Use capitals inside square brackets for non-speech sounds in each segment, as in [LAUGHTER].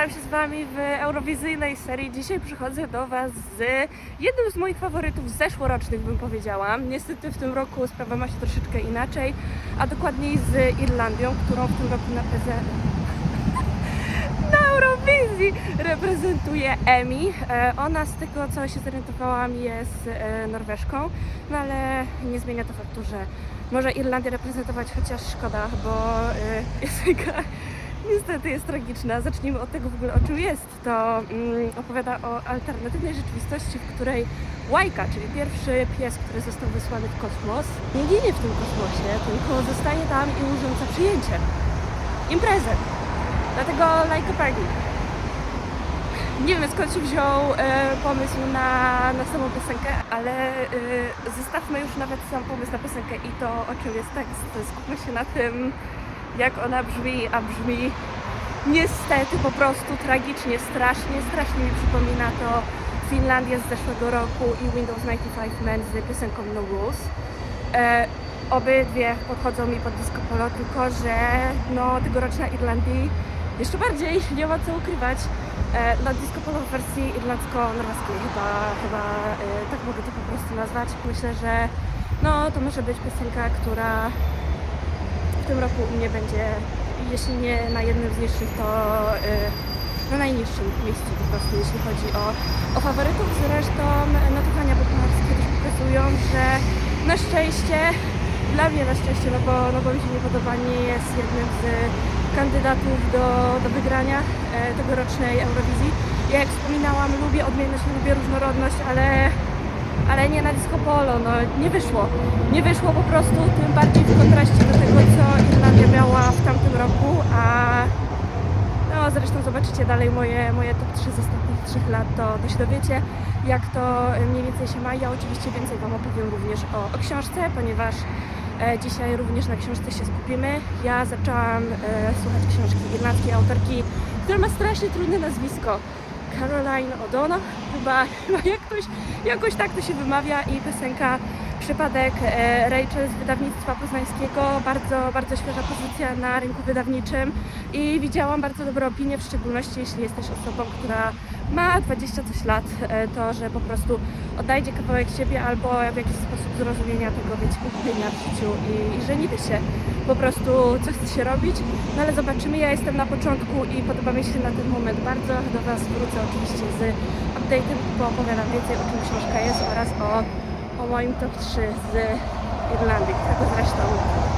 witam się z Wami w eurowizyjnej serii. Dzisiaj przychodzę do Was z jednym z moich faworytów zeszłorocznych, bym powiedziała. Niestety w tym roku sprawa ma się troszeczkę inaczej, a dokładniej z Irlandią, którą w tym roku na PZ... [LAUGHS] na Eurowizji reprezentuje Emi. E, Ona z tego co się zorientowałam jest e, Norweszką, no ale nie zmienia to faktu, że może Irlandię reprezentować, chociaż szkoda, bo e, [LAUGHS] piosenka niestety jest tragiczna. Zacznijmy od tego w ogóle o czym jest. To mm, opowiada o alternatywnej rzeczywistości, w której Łajka, czyli pierwszy pies, który został wysłany w kosmos, nie ginie w tym kosmosie, tylko zostaje tam i urządza przyjęcie. Imprezę. Dlatego like a party. Nie wiem skąd się wziął e, pomysł na, na samą piosenkę, ale e, zostawmy już nawet sam pomysł na piosenkę i to o czym jest tekst. Skupmy się na tym, jak ona brzmi, a brzmi niestety po prostu tragicznie, strasznie, strasznie mi przypomina to Finlandię z zeszłego roku i Windows 95 Men z piosenką No Rules. E, obydwie podchodzą mi pod disco polo, tylko że no, tegoroczna Irlandii jeszcze bardziej nie ma co ukrywać. E, na disco polo w wersji irlandzko-norweskiej chyba, chyba e, tak mogę to po prostu nazwać. Myślę, że no, to może być piosenka, która tym roku u mnie będzie, jeśli nie na jednym z niższych, to y, na najniższym miejscu po prostu, jeśli chodzi o, o faworytów. Zresztą notowania popułarskie też pokazują, że na szczęście, dla mnie na szczęście, no bo, no bo mi się nie podoba, nie jest jednym z kandydatów do, do wygrania e, tegorocznej Eurowizji. Ja jak wspominałam, lubię odmienność, lubię różnorodność, ale ale nie na disco polo, no nie wyszło. Nie wyszło po prostu, tym bardziej w kontraście do tego, co Irlandia miała w tamtym roku, a no zresztą zobaczycie dalej moje, moje top 3 z ostatnich 3 lat, to, to się dowiecie, jak to mniej więcej się ma. Ja oczywiście więcej Wam opowiem również o, o książce, ponieważ e, dzisiaj również na książce się skupimy. Ja zaczęłam e, słuchać książki irlandzkiej autorki, która ma strasznie trudne nazwisko. Caroline O'Donnell, chyba, chyba jakoś, jakoś tak to się wymawia i piosenka Przypadek e, Rachel z wydawnictwa poznańskiego, bardzo, bardzo świeża pozycja na rynku wydawniczym i widziałam bardzo dobre opinie, w szczególności jeśli jesteś osobą, która ma 20 coś lat, e, to, że po prostu oddajcie kawałek siebie albo w jakiś sposób zrozumienia tego, wiecie, pogubienia w życiu i, i że niby się po prostu co chce się robić, no ale zobaczymy, ja jestem na początku i podoba mi się na ten moment bardzo, do Was wrócę oczywiście z update'em, bo opowiadam więcej o czym książka jest oraz o, o moim top 3 z Irlandii, którego zresztą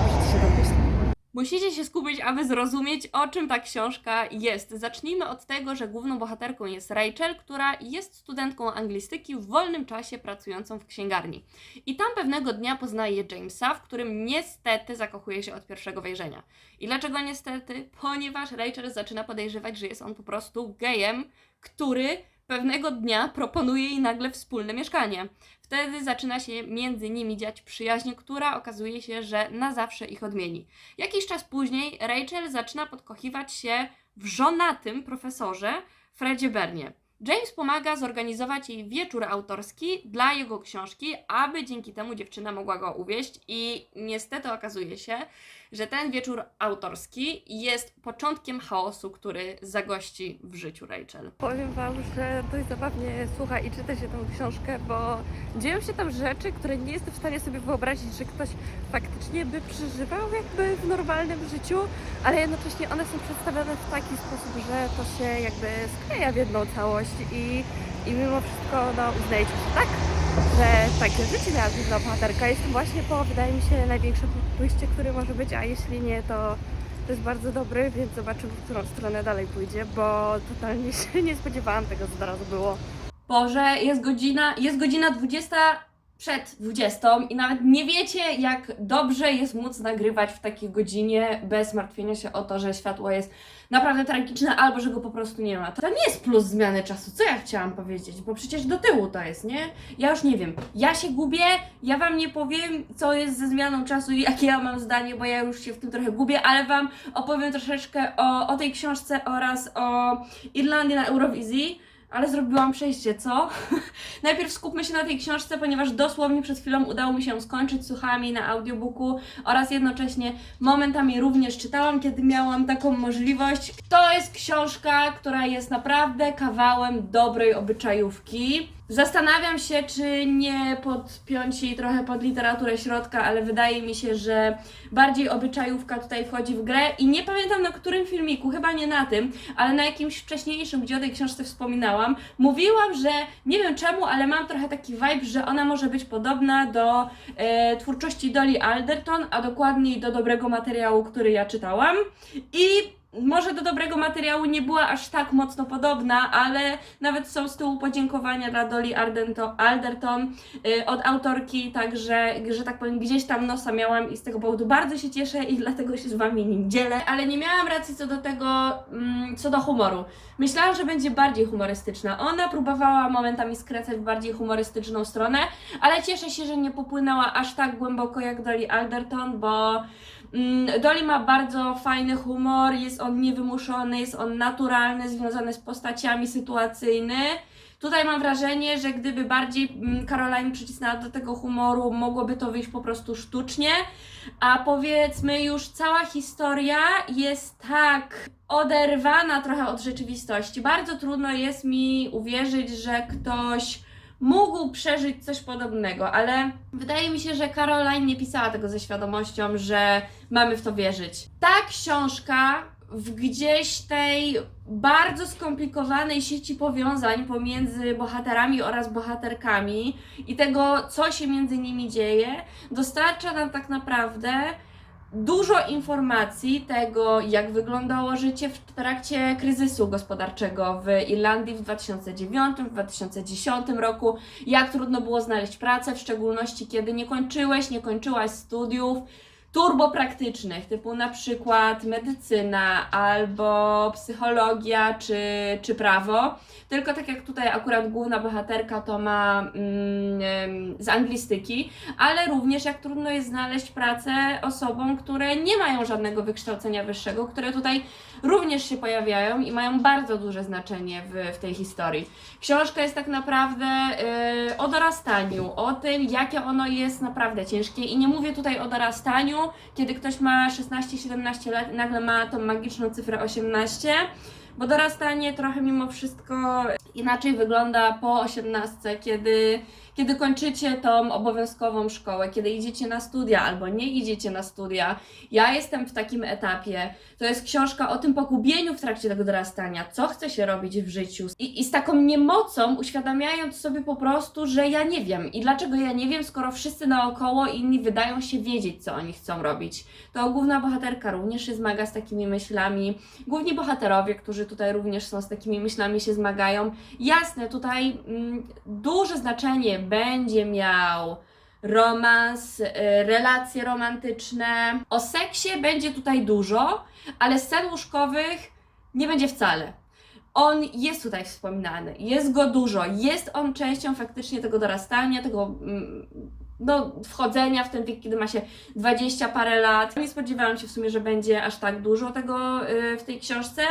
możecie się domyślić. Musicie się skupić, aby zrozumieć, o czym ta książka jest. Zacznijmy od tego, że główną bohaterką jest Rachel, która jest studentką anglistyki w wolnym czasie pracującą w księgarni. I tam pewnego dnia poznaje Jamesa, w którym niestety zakochuje się od pierwszego wejrzenia. I dlaczego niestety? Ponieważ Rachel zaczyna podejrzewać, że jest on po prostu gejem, który pewnego dnia proponuje jej nagle wspólne mieszkanie. Wtedy zaczyna się między nimi dziać przyjaźń, która okazuje się, że na zawsze ich odmieni. Jakiś czas później Rachel zaczyna podkochiwać się w żonatym profesorze Fredzie Bernie. James pomaga zorganizować jej wieczór autorski dla jego książki, aby dzięki temu dziewczyna mogła go uwieść i niestety okazuje się, że ten wieczór autorski jest początkiem chaosu, który zagości w życiu Rachel. Powiem Wam, że dość zabawnie słucha i czyta się tą książkę, bo dzieją się tam rzeczy, które nie jestem w stanie sobie wyobrazić, że ktoś faktycznie by przeżywał jakby w normalnym życiu, ale jednocześnie one są przedstawione w taki sposób, że to się jakby skleja w jedną całość i, i mimo wszystko no, uznajecie, że tak, że takie życie miała główna bohaterka. Jestem właśnie po, wydaje mi się, największym twiście, który może być, a jeśli nie, to to jest bardzo dobry, więc zobaczymy, w którą stronę dalej pójdzie, bo totalnie [LAUGHS] się nie spodziewałam tego, co teraz było. Boże, jest godzina, jest godzina 20 przed 20 i nawet nie wiecie, jak dobrze jest móc nagrywać w takiej godzinie bez martwienia się o to, że światło jest naprawdę tragiczne albo że go po prostu nie ma. To nie jest plus zmiany czasu, co ja chciałam powiedzieć, bo przecież do tyłu to jest, nie? Ja już nie wiem. Ja się gubię, ja Wam nie powiem, co jest ze zmianą czasu i jakie ja mam zdanie, bo ja już się w tym trochę gubię, ale Wam opowiem troszeczkę o, o tej książce oraz o Irlandii na Eurowizji. Ale zrobiłam przejście, co? [LAUGHS] Najpierw skupmy się na tej książce, ponieważ dosłownie przed chwilą udało mi się skończyć, słuchałam jej na audiobooku oraz jednocześnie momentami również czytałam, kiedy miałam taką możliwość. To jest książka, która jest naprawdę kawałem dobrej obyczajówki. Zastanawiam się, czy nie podpiąć jej trochę pod literaturę środka, ale wydaje mi się, że bardziej obyczajówka tutaj wchodzi w grę i nie pamiętam na którym filmiku, chyba nie na tym, ale na jakimś wcześniejszym, gdzie o tej książce wspominałam, mówiłam, że nie wiem czemu, ale mam trochę taki vibe, że ona może być podobna do e, twórczości Dolly Alderton, a dokładniej do dobrego materiału, który ja czytałam. I może do dobrego materiału nie była aż tak mocno podobna, ale nawet są z tyłu podziękowania dla Dolly Ardento- Alderton y, od autorki, także, że tak powiem, gdzieś tam nosa miałam i z tego powodu bardzo się cieszę i dlatego się z Wami nim dzielę, ale nie miałam racji co do tego, mm, co do humoru. Myślałam, że będzie bardziej humorystyczna. Ona próbowała momentami skręcać w bardziej humorystyczną stronę, ale cieszę się, że nie popłynęła aż tak głęboko jak Dolly Alderton, bo Dolly ma bardzo fajny humor, jest on niewymuszony, jest on naturalny, związany z postaciami, sytuacyjny. Tutaj mam wrażenie, że gdyby bardziej mm, Caroline przycisnęła do tego humoru, mogłoby to wyjść po prostu sztucznie. A powiedzmy już cała historia jest tak oderwana trochę od rzeczywistości. Bardzo trudno jest mi uwierzyć, że ktoś mógł przeżyć coś podobnego, ale wydaje mi się, że Caroline nie pisała tego ze świadomością, że mamy w to wierzyć. Ta książka w gdzieś tej bardzo skomplikowanej sieci powiązań pomiędzy bohaterami oraz bohaterkami i tego, co się między nimi dzieje, dostarcza nam tak naprawdę dużo informacji tego, jak wyglądało życie w trakcie kryzysu gospodarczego w Irlandii w 2009-2010 roku, jak trudno było znaleźć pracę, w szczególności kiedy nie kończyłeś, nie kończyłaś studiów turbopraktycznych, typu na przykład medycyna albo psychologia czy, czy prawo. Tylko tak jak tutaj akurat główna bohaterka to ma mm, z anglistyki, ale również jak trudno jest znaleźć pracę osobom, które nie mają żadnego wykształcenia wyższego, które tutaj również się pojawiają i mają bardzo duże znaczenie w, w tej historii. Książka jest tak naprawdę y, o dorastaniu, o tym, jakie ono jest naprawdę ciężkie i nie mówię tutaj o dorastaniu, kiedy ktoś ma 16-17 lat i nagle ma tą magiczną cyfrę 18, bo dorastanie trochę mimo wszystko inaczej wygląda po 18, kiedy, kiedy kończycie tą obowiązkową szkołę, kiedy idziecie na studia albo nie idziecie na studia. Ja jestem w takim etapie. To jest książka o tym pogubieniu w trakcie tego dorastania, co chce się robić w życiu. I, I z taką niemocą uświadamiając sobie po prostu, że ja nie wiem. I dlaczego ja nie wiem, skoro wszyscy naokoło inni wydają się wiedzieć, co oni chcą robić. To główna bohaterka również się zmaga z takimi myślami. Główni bohaterowie, którzy tutaj również są z takimi myślami, się zmagają. Jasne, tutaj mm, duże znaczenie będzie miał romans, y, relacje romantyczne. O seksie będzie tutaj dużo, ale scen łóżkowych nie będzie wcale. On jest tutaj wspominany, jest go dużo, jest on częścią faktycznie tego dorastania, tego no, wchodzenia w ten wiek, kiedy ma się 20 parę lat. Nie spodziewałam się w sumie, że będzie aż tak dużo tego y, w tej książce,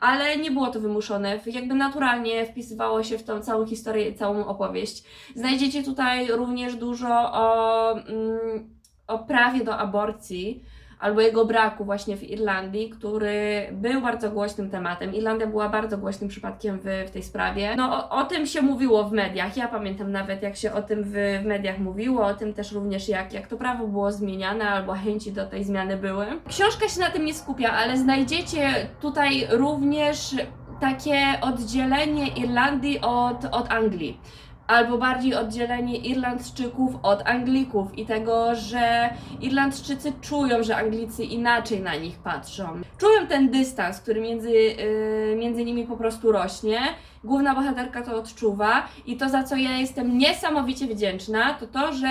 ale nie było to wymuszone. Jakby naturalnie wpisywało się w tą całą historię całą opowieść. Znajdziecie tutaj również dużo o, mm, o prawie do aborcji albo jego braku właśnie w Irlandii, który był bardzo głośnym tematem. Irlandia była bardzo głośnym przypadkiem w, w tej sprawie. No o, o tym się mówiło w mediach. Ja pamiętam nawet jak się o tym w, w mediach mówiło, o tym też również jak, jak to prawo było zmieniane albo chęci do tej zmiany były. Książka się na tym nie skupia, ale znajdziecie tutaj również takie oddzielenie Irlandii od, od Anglii albo bardziej oddzielenie Irlandczyków od Anglików i tego, że Irlandczycy czują, że Anglicy inaczej na nich patrzą. Czują ten dystans, który między, yy, między nimi po prostu rośnie. Główna bohaterka to odczuwa i to, za co ja jestem niesamowicie wdzięczna, to to, że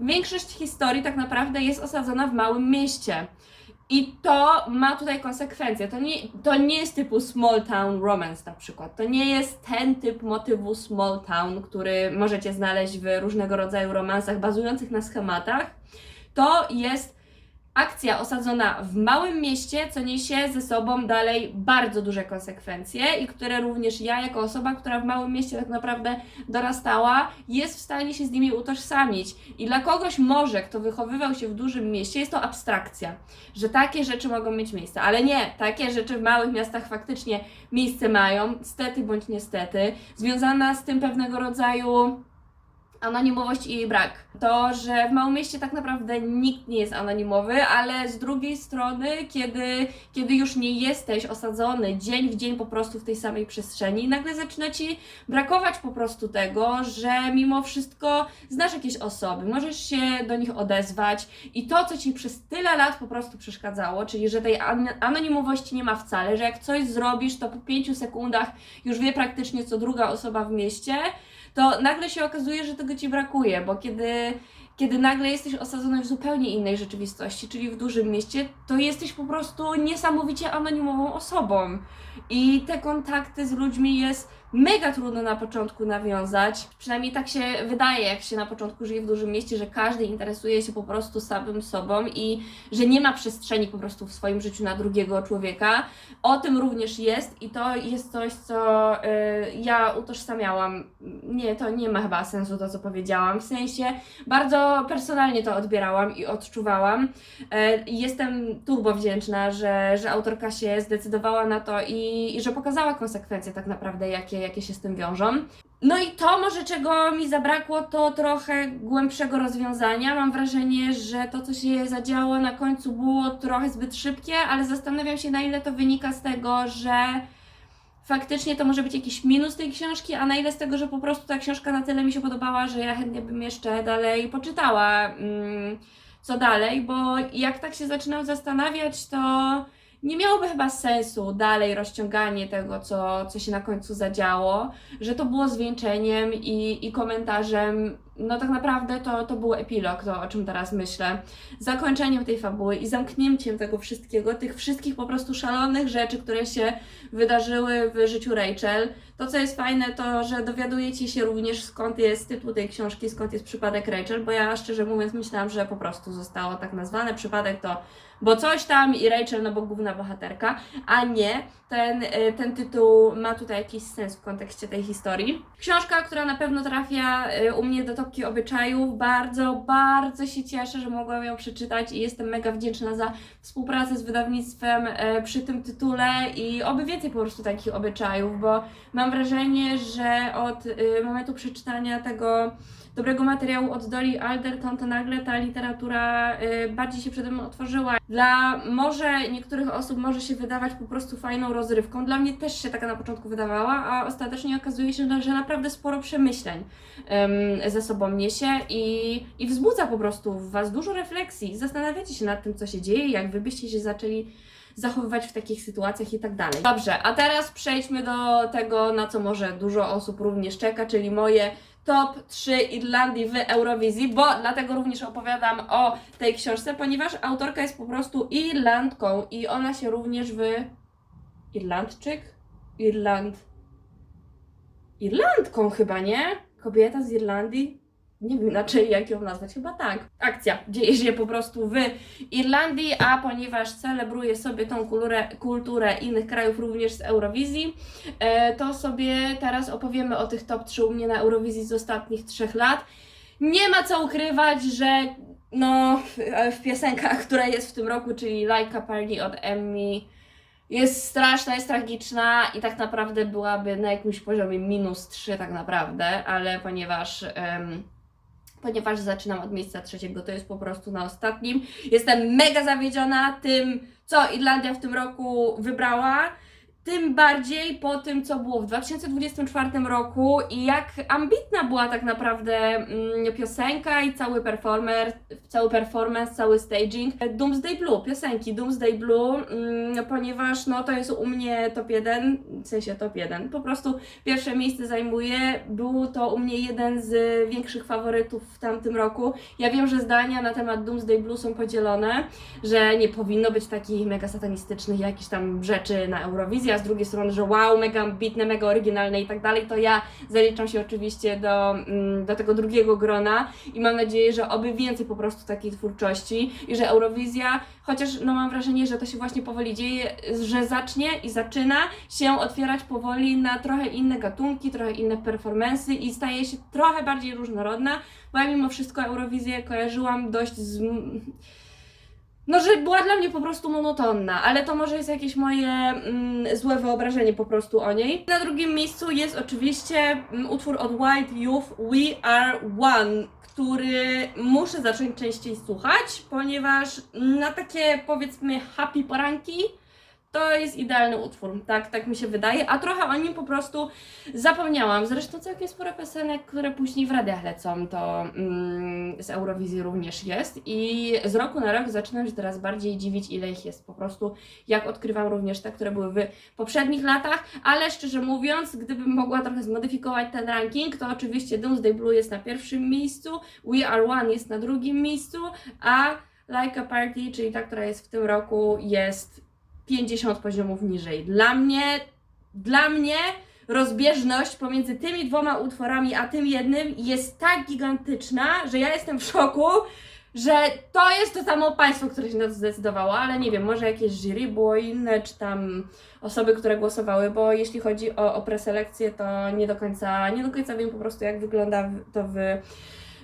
większość historii tak naprawdę jest osadzona w małym mieście. I to ma tutaj konsekwencje. To nie, to nie jest typu small town romance na przykład. To nie jest ten typ motywu small town, który możecie znaleźć w różnego rodzaju romansach bazujących na schematach. To jest Akcja osadzona w małym mieście, co niesie ze sobą dalej bardzo duże konsekwencje i które również ja, jako osoba, która w małym mieście tak naprawdę dorastała, jest w stanie się z nimi utożsamić. I dla kogoś może, kto wychowywał się w dużym mieście, jest to abstrakcja, że takie rzeczy mogą mieć miejsce. Ale nie, takie rzeczy w małych miastach faktycznie miejsce mają, stety bądź niestety, związana z tym pewnego rodzaju anonimowość i jej brak. To, że w małym mieście tak naprawdę nikt nie jest anonimowy, ale z drugiej strony, kiedy, kiedy już nie jesteś osadzony dzień w dzień po prostu w tej samej przestrzeni, nagle zaczyna ci brakować po prostu tego, że mimo wszystko znasz jakieś osoby, możesz się do nich odezwać i to, co ci przez tyle lat po prostu przeszkadzało, czyli że tej an- anonimowości nie ma wcale, że jak coś zrobisz, to po pięciu sekundach już wie praktycznie co druga osoba w mieście, to nagle się okazuje, że tego ci brakuje, bo kiedy, kiedy nagle jesteś osadzony w zupełnie innej rzeczywistości, czyli w dużym mieście, to jesteś po prostu niesamowicie anonimową osobą. I te kontakty z ludźmi jest mega trudno na początku nawiązać. Przynajmniej tak się wydaje, jak się na początku żyje w dużym mieście, że każdy interesuje się po prostu samym sobą i że nie ma przestrzeni po prostu w swoim życiu na drugiego człowieka. O tym również jest i to jest coś, co y, ja utożsamiałam. Nie, to nie ma chyba sensu to, co powiedziałam. W sensie bardzo personalnie to odbierałam i odczuwałam. I Jestem turbo wdzięczna, że, że autorka się zdecydowała na to i, i że pokazała konsekwencje tak naprawdę, jakie, jakie się z tym wiążą. No i to może czego mi zabrakło, to trochę głębszego rozwiązania. Mam wrażenie, że to, co się zadziało na końcu było trochę zbyt szybkie, ale zastanawiam się, na ile to wynika z tego, że faktycznie to może być jakiś minus tej książki, a na ile z tego, że po prostu ta książka na tyle mi się podobała, że ja chętnie bym jeszcze dalej poczytała. Mm, co dalej, bo jak tak się zaczynam zastanawiać, to nie miałoby chyba sensu dalej rozciąganie tego, co, co się na końcu zadziało, że to było zwieńczeniem i, i komentarzem. No tak naprawdę to, to był epilog, to o czym teraz myślę. Zakończeniem tej fabuły i zamknięciem tego wszystkiego, tych wszystkich po prostu szalonych rzeczy, które się wydarzyły w życiu Rachel. To, co jest fajne, to, że dowiadujecie się również skąd jest tytuł tej książki, skąd jest przypadek Rachel, bo ja szczerze mówiąc myślałam, że po prostu zostało tak nazwane. Przypadek to bo coś tam i Rachel, no bo główna bohaterka, a nie, ten, y, ten tytuł ma tutaj jakiś sens w kontekście tej historii. Książka, która na pewno trafia y, u mnie do topki obyczajów. Bardzo, bardzo się cieszę, że mogłam ją przeczytać i jestem mega wdzięczna za współpracę z wydawnictwem y, przy tym tytule i oby więcej po prostu takich obyczajów, bo mam wrażenie, że od momentu przeczytania tego dobrego materiału od Dolly Alderton, to nagle ta literatura y, bardziej się przede mną otworzyła. Dla może niektórych osób może się wydawać po prostu fajną rozrywką. Dla mnie też się taka na początku wydawała, a ostatecznie okazuje się, że, naprawdę sporo przemyśleń ze sobą niesie i, i wzbudza po prostu w Was dużo refleksji. Zastanawiacie się nad tym, co się dzieje, jak Wy byście się zaczęli zachowywać w takich sytuacjach i tak dalej. Dobrze, a teraz przejdźmy do tego, na co może dużo osób również czeka, czyli moje top 3 Irlandii w Eurowizji, bo dlatego również opowiadam o tej książce, ponieważ autorka jest po prostu Irlandką i ona się również w Irlandczyk? Irland. Irlandką chyba, nie? Kobieta z Irlandii? Nie wiem inaczej jak ją nazwać, chyba tak. Akcja dzieje się po prostu w Irlandii, a ponieważ celebruje sobie tą kulturę, kulturę innych krajów również z Eurowizji, e, to sobie teraz opowiemy o tych top 3 u mnie na Eurowizji z ostatnich trzech lat. Nie ma co ukrywać, że no, w, piosenkach, która jest w tym roku, czyli Like a Party od Emmy, jest straszna, jest tragiczna i tak naprawdę byłaby na jakimś poziomie minus 3 tak naprawdę, ale ponieważ... em, Ponieważ zaczynam od miejsca trzeciego, to jest po prostu na ostatnim. Jestem mega zawiedziona tym, co Irlandia w tym roku wybrała. Tym bardziej po tym, co było w 2024 roku i jak ambitna była tak naprawdę mm, piosenka i cały performer, cały performance, cały staging. Doomsday Blue, piosenki Doomsday Blue, mm, ponieważ no to jest u mnie top 1, w sensie top 1, po prostu pierwsze miejsce zajmuje. Był to u mnie jeden z większych faworytów w tamtym roku. Ja wiem, że zdania na temat Doomsday Blue są podzielone, że nie powinno być takich mega satanistycznych jakichś tam rzeczy na Eurowizji, a z drugiej strony, że wow, mega ambitne, mega oryginalne i tak dalej, to ja zaliczam się oczywiście do, mm, do tego drugiego grona i mam nadzieję, że oby więcej po prostu takiej twórczości i że Eurowizja, chociaż no mam wrażenie, że to się właśnie powoli dzieje, że zacznie i zaczyna się otwierać powoli na trochę inne gatunki, trochę inne performensy i staje się trochę bardziej różnorodna, bo ja mimo wszystko Eurowizję kojarzyłam dość z... No, że była dla mnie po prostu monotonna, ale to może jest jakieś moje mm, złe wyobrażenie po prostu o niej. Na drugim miejscu jest oczywiście mm, utwór od White Youth We Are One, który muszę zacząć częściej słuchać, ponieważ na takie powiedzmy happy poranki to jest idealny utwór, tak, tak mi się wydaje, a trochę o nim po prostu zapomniałam. Zresztą całkiem sporo piosenek, które później w radiach lecą, to mm, z Eurowizji również jest i z roku na rok zaczynam się teraz bardziej dziwić, ile ich jest po prostu, jak odkrywam również te, które były w poprzednich latach, ale szczerze mówiąc, gdybym mogła trochę zmodyfikować ten ranking, to oczywiście Doomsday Blue jest na pierwszym miejscu, We Are One jest na drugim miejscu, a Like a Party, czyli ta, która jest w tym roku, jest 50 poziomów niżej. Dla mnie, dla mnie rozbieżność pomiędzy tymi dwoma utworami a tym jednym jest tak gigantyczna, że ja jestem w szoku, że to jest to samo państwo, które się na to zdecydowało, ale nie wiem, może jakieś jury było inne, czy tam osoby, które głosowały, bo jeśli chodzi o, o preselekcję, to nie do końca, nie do końca wiem po prostu, jak wygląda to w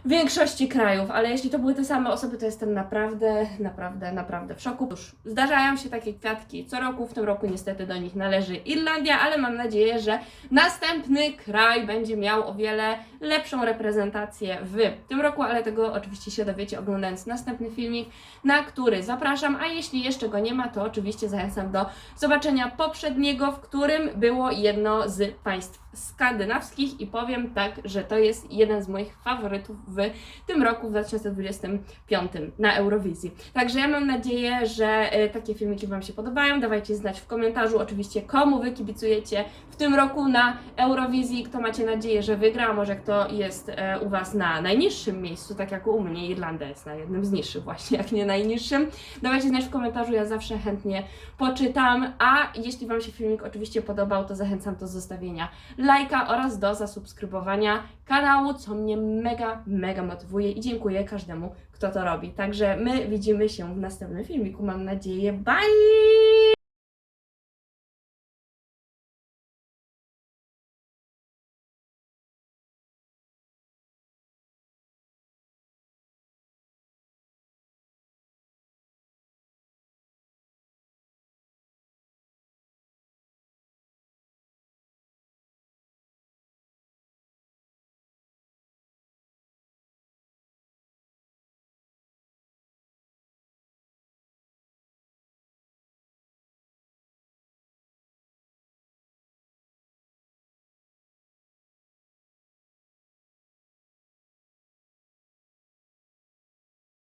większości krajów, ale jeśli to były te same osoby, to jestem naprawdę, naprawdę, naprawdę w szoku. Cóż, zdarzają się takie kwiatki co roku, w tym roku niestety do nich należy Irlandia, ale mam nadzieję, że następny kraj będzie miał o wiele lepszą reprezentację w tym roku, ale tego oczywiście się dowiecie oglądając następny filmik, na który zapraszam, a jeśli jeszcze go nie ma, to oczywiście zachęcam do zobaczenia poprzedniego, w którym było jedno z państw skandynawskich i powiem tak, że to jest jeden z moich faworytów w tym roku, w 2025 na Eurowizji. Także ja mam nadzieję, że e, takie filmiki Wam się podobają. Dawajcie znać w komentarzu oczywiście, komu Wy kibicujecie w tym roku na Eurowizji, kto macie nadzieję, że wygra, a może kto jest e, u Was na najniższym miejscu, tak jak u mnie Irlandia jest na jednym z niższych właśnie, jak nie najniższym. Dawajcie znać w komentarzu, ja zawsze chętnie poczytam, a jeśli Wam się filmik oczywiście podobał, to zachęcam do zostawienia lajka oraz do zasubskrybowania kanału, co mnie mega, mega motywuje i dziękuję każdemu, kto to robi. Także my widzimy się w następnym filmiku, mam nadzieję. Bye!